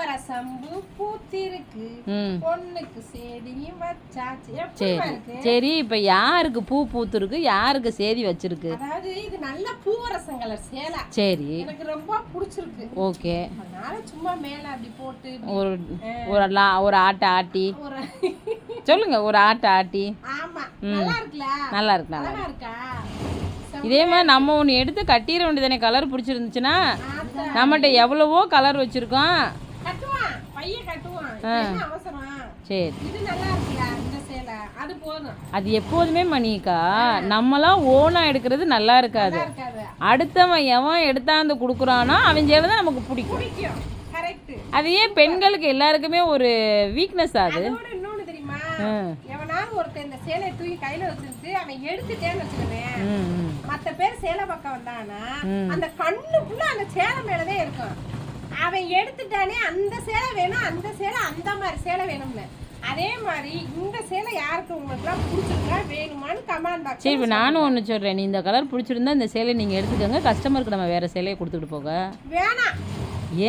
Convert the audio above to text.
பூவரசம்பு பூத்திருக்கு. பொண்ணுக்கு சேதியும் வச்சாச்சு. சரி இப்போ யாருக்கு பூ பூத்துருக்கு? யாருக்கு சேதி வச்சிருக்கு? அதாவது இது நல்ல பூவரசம் கலர் சேலை. சரி. எனக்கு ரொம்ப பிடிச்சிருக்கு. ஓகே. அதனால சும்மா மேல அப்படி போட்டு ஒரு ஒரு ஒரு ஆட்டை ஆட்டி. சொல்லுங்க ஒரு ஆட்டை ஆட்டி. ஆமா. நல்லா இருக்குல்ல? நல்லா இருக்கு நல்லா இருக்கா. இதே மாதிரி நம்ம ஒன்று எடுத்து கட்டிட வேண்டியதானே? கலர் பிடிச்சிருந்துச்சுன்னா. நம்மகிட்ட எவ்வளவோ கலர் வச்சுருக்கோம். கட்டுவான் பையன் கட்டுவான். என்ன அவசரம்? சரி. இது நல்லா இருக்குல்ல இந்த சேலை? அது போதும். அது எப்போதுமே மணிக்கா நம்மளாம் ஓனாக எடுக்கிறது நல்லா இருக்காது. அடுத்தவன் எவன் எடுத்தாந்து கொடுக்குறானோ அவன் சேவை தான் நமக்கு பிடிக்கும். பிடிக்கும். கரெக்ட் அது ஏன் பெண்களுக்கு எல்லாருக்குமே ஒரு வீக்னஸ் அது. அதோட இன்னொன்னு தெரியுமா? ம். எவனாவது ஒருத்தன் இந்த சேலையை தூக்கி கையில வச்சுட்டு அவன் எடுத்துட்டேன்னு வச்சுக்கவேன் ம் ம். மத்த பேர் சேலை பக்கம் வந்தானா அந்த கண்ணு ஃபுல்லா அந்த சேலை மேலதான் இருக்கும். எடுத்துட்டானே அந்த சேலை வேணும் அந்த சேலை அந்த மாதிரி சேலை வேணும்னு அதே மாதிரி இந்த சேலை யாருக்கு உங்களுக்குலாம் பிடிச்சிருக்கா வேணுமான்னு கமெண்ட் பாக்ஸ் சரி இப்போ நானும் ஒன்று சொல்கிறேன் நீ இந்த கலர் பிடிச்சிருந்தா இந்த சேலையை நீங்கள் எடுத்துக்கோங்க. கஸ்டமருக்கு நம்ம வேறு சேலையை கொடுத்துட்டு போக வேணாம். ஏன்